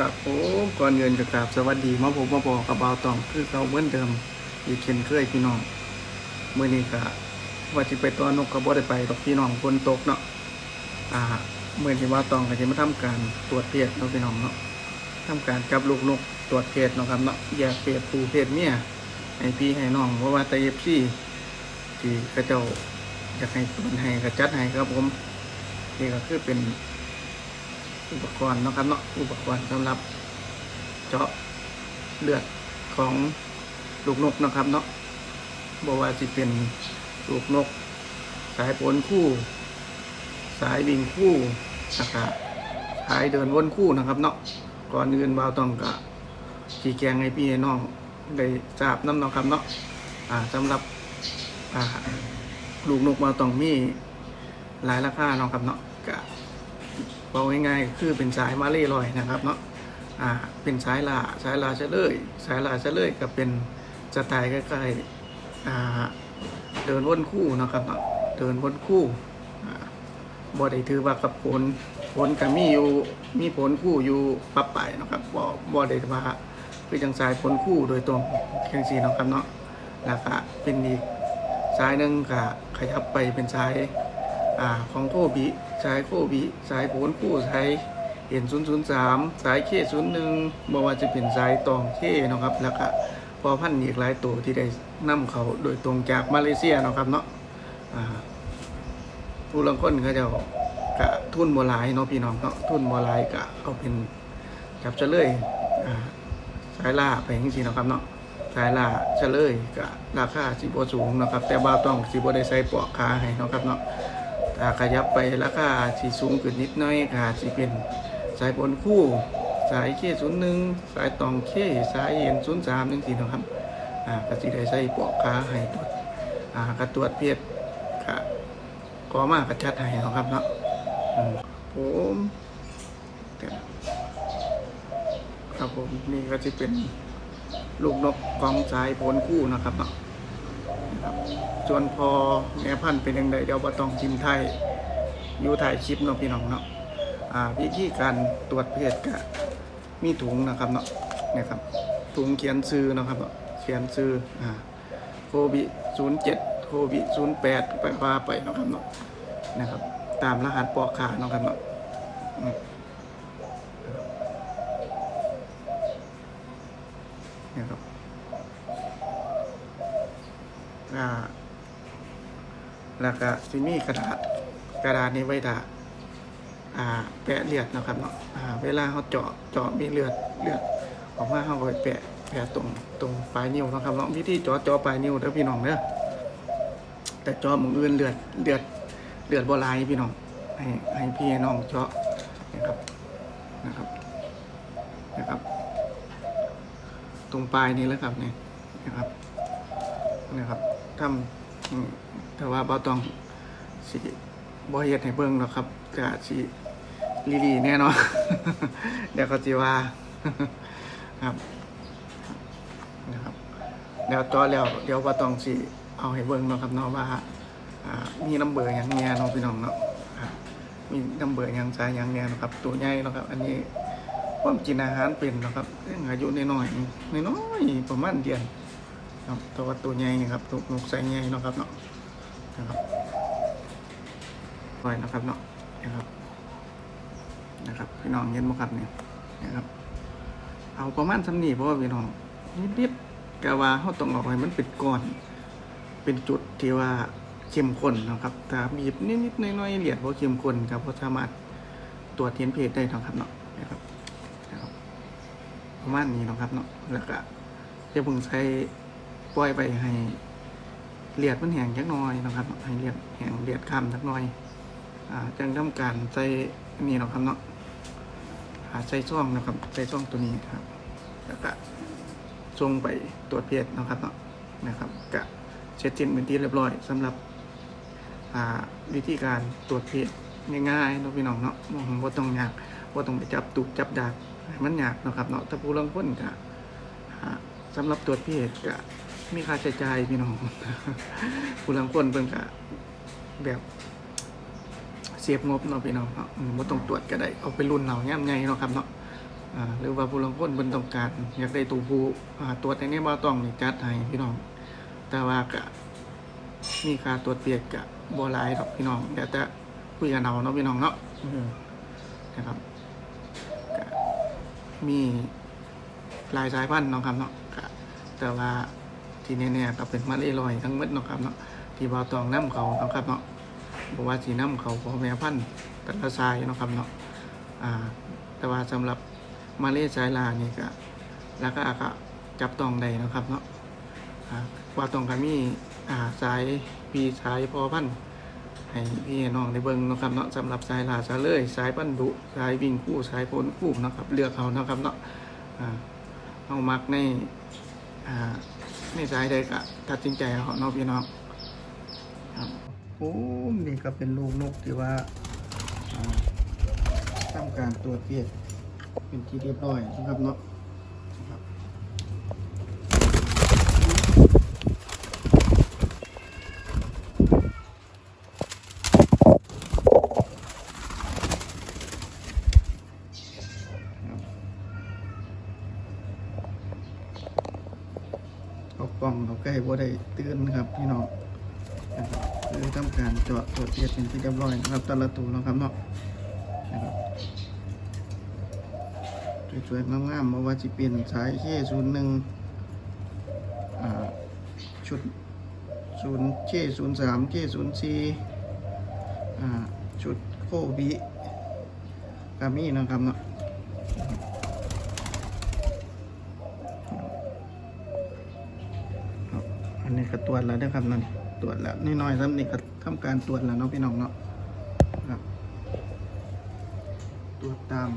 ครับผมก่อนเงินกับกราบสวัสดีมาผมมาบอกกับเบาตองคือเราเหมือนเดิมอีกเช่นเคยพี่น้องเมื่อนี้ก็ว่าจะไปตัวนกกระบอกได้ไปดอกพี่น้องฝนตกเนาะอ่าเมื่อที่ว่าตองก็จะมาทำการตรวจเพศเนาะพี่น้องเนาะทำการจับลูกนกตรวจเพศเนาะครับเนาะแยกเพศผู้เพศเมียให้พี่ให้น้องเพราะว่าแตเอฟซีที่กระเจ้าอยากให้ตรวจให้กระจัดให้ครับผมนี่ก็คือเป็น อุปกรณ์นะครับเนาะอุปกรณ์สำหรับเจาะเลือดของลูกนกนะครับเนาะบอกว่าจะเป็นลูกนก สายผลคู่ สายวิ่งคู่นะครับสายเดินวนคู่นะครับเนาะก่อนอื่นบ่าวต้องกะชี้แจงให้พี่ให้น้องได้ทราบน้ำเนาะครับเนาะอ่าสำหรับอ่าลูกนกบ่าวต้องมีหลายราคาเนาะครับเนาะกะ บอกง่ายๆคือเป็นสายมาเล่ลอยนะครับเนาะอ่าเป็นสายลาสายลาเฉลยสายลาเฉลยก็เป็นสไตล์ใกล้ๆอ่าเดินวนคู่นะครับเนาะเดินวนคู่บ่ได้ถือว่ากับผลผลก็มีอยู่มีผลคู่อยู่ปรับไปนะครับบ่บ่ได้ว่าคือจังสายผลคู่โดยตรงเพียงสีนะครับเนาะแล้วก็เป็นอีกสายหนึ่งก็ขยับไปเป็นสายอ่าของโคบิ สายโคบิสายโผลคู่สายเอ็นศูนย์ศูนย์สามสายเคศูนย์หนึ่งบอกว่าจะเป็นสายตองเคนะครับ แล้วก็พอพันธุ์อีกหลายตัวที่ได้นำเขาโดยตรงจากมาเลเซียนะครับเนาะผู้ลังคนเขาจะกะทุนบัวลายเนาะพี่น้องเนาะทุนบัวลายกะเอาเป็นจับเฉลยอ่าสายล่าไปจริงๆเนะครับเนาะสายล่าเฉลยกะราคาสิบสูงนะครับ แต่ว่าต้องสิบได้ใส่ปลอกขาให้นะครับเนาะ ถ้าขยับไปราคาสีสูงขึ้นนิดน้อยค่ะสีเป็นสายบนคู่ สายเคศูนย์หนึ่งสายตองเคสายเอ็นศูนย์สามหนึ่งสี่นะครับอ่ากสิได้ใส่ปลอกขาให้ตรวจอ่ากระตรวจเพียรกะก็มากกระชัดให้นะครับเนาะผมครับผมนี่ก็จะเป็นลูกนกกองสายผลคู่นะครับเนาะ ครับส่วนพอแม่พันธุ์เป็นยังไงเดี๋ยวบ่ต้องทิมไทยอยู่ถ่ายคลิปเนาะพี่น้องเนาะอ่าวิธีการตรวจเพศกะมีถุงนะครับเนาะเนี่ยครับถุงเขียนซื้อเนาะครับเนาะเขียนซื้ออ่าโควิศูนย์เจ็ดโควิศูนย์แปดไปว่าไปเนาะครับเนาะนะครับ ตามรหัสปอกขาเนาะครับเนาะอืมเนี่ยครับ อ่า แล้วก็สิมีกระดาษกระดาษนี้ไว้ถ้าอ่าแปะเลือดนะครับเนาะอ่าเวลาเขาเจาะเจาะมีเลือดเลือดออกมาเขาก็ไปแปะแปะตรงตรงปลายนิ้วนะครับเนาะวิธีเจาะเจาะปลายนิ้วเด้อพี่น้องเด้อแต่เจาะมึงอื่นเลือดเลือดเลือดบ่ไหลายพี่น้องให้ให้พี่น้องเจาะนะครับนะครับนะครับ ตรงปลายนี้แล้วครับเนี่ยนะครับนะครับทำ แต่ว่าบ่ต้องสิบ่เฮ็ดให้เบิ่งหรอกครับก็สิลีลีแน่นอน เดี๋ยวเขาสิว่าครับนะครับแล้วต่อแล้วเดี๋ยวบ่ต้องสิเอาให้เบิ่งเนาะครับเนาะว่ามีน้ำเบอร์หยังแน่เนาะพี่น้องเนาะมีน้ำเบอร์หยังสายหยังแน่เนะครับตัวใหญ่เนาะครับ อันนี้ความกินอาหารเป็นเนาะครับอายุน้อยๆน้อยๆประมาณเดือน ครับตัวตัวใหญ่ครับตัวนกใส่ใหญ่เนาะครับเนาะนะครับปล่อยนะครับเนาะนะครับ นะครับพี่น้องเห็นไหมครับเนี่ยนะครับ เอาประมาณสำนีเพราะว่าพี่น้องนิดๆกะว่าเขาต้องเอาให้มันเป็นก้อน เป็นจุดที่ว่าเข้มข้นนะครับถ้าบีบนิดๆน้อยๆเหลียดเพราะเข้มข้นครับเพราะสามารถตรวจเห็นเพศได้นะครับเนาะนะครับประมาณนี้เนาะครับเนาะแล้วก็จะเพิ่งใช้ ปล่อยไปให้เลียดมันแห้งจักหน่อยนะครับให้เลียดแห้งเลียดคำจักหน่อยอ่าจังทำการใส่อันนี่เนาะครับเนาะหาใส่ช่องนะครับใส่ช่องตัวนี้ครับ แล้วก็ส่งไปตรวจเพศนะครับเนาะนะครับกะเช็ดจินเป็นที่เรียบร้อยสำหรับอ่าวิธีการตรวจเพศง่ายๆเนาะพี่น้องเนาะว่าต้องยากว่าต้องไปจับตุกจับดากมันยากนะครับเนาะถ้าผู้ลางคนกะอ่าสำหรับตรวจพิเศษก็ มีค่าใช้จ่ายพี่น้อง ผู้ลังคนเพิ่นก็แบบเสียบงบเนาะพี่น้องเนาะอืมบ่ต้องตรวจก็ได้เอาไปรุ่นเอาย่ำใหญ่เนาะครับเนาะอ่าหรือว่าผู้ลางคนเพิ่นต้องการ อยากได้ตู้ผู้ตรวจในนี้บ่ต้องนี่จัดให้พี่น้อง แต่ว่าก็มีค่าตรวจเปียกก็บ่หลายดอกพี่น้องเดี๋ยวแต่คุยกันเอาเนาะพี่น้องเนาะนะครับมีลายสายพันธุ์เนาะครับเนาะแต่ว่า ที่แน่ๆก็เป็นมาเลลอยทั้งหมดเนาะครับเนาะที่บ่าวตองนํเขาเนาะครับเนาะบ่ว่าสินํเขาพ่อแม่พันธุ์แต่ละสายเนาะครับเนาะอ่าแต่ว่าสำหรับมาเลสายลานี่ก็แล้วก็ก็จับต้องได้เนาะครับเนาะอ่าว่าต้องก็มีอ่าสายปีสายพอพันธุ์ให้พี่น้องได้เบิ่งเนาะครับเนาะสำหรับสายลาสายเลยสายพันธุ์ดุสายวิ่งคู่สายโพนคู่เนาะครับเลือกเขาเนาะครับเนาะอ่าเอามักในอ่า นสายใดก็ตัดสินใจเอาเนาะพี่น้องครับโอ้นี่ก็เป็นลูกนกที่ว่าอ่าทำการตรวจเปียกเป็นที่เรียบร้อยนะครับเนาะนะครับเอา กล้องเขาใกล้บ่ได้เตือนครับพี่น้องครับคือทำการเจาะตรวจเปียกเป็นที่เรียบร้อยนะครับแต่ละตัวนะครับเนาะนะครับสวยๆงามๆมาว่าจะเป็นสายเคศูนย์หนึ่งชุดศูนย์เคศูนย์สามเคศูนย์สี่ชุดโคบิกามีนะครับเนาะครับอั นนี้ก็ตรวจแล้วนะครับนั่นตรวจแล้วนิดหน่อยๆซ้ำนี่ก็ทำการตรวจแล้วเนาะพี่น้องเนาะครับตรวจตาม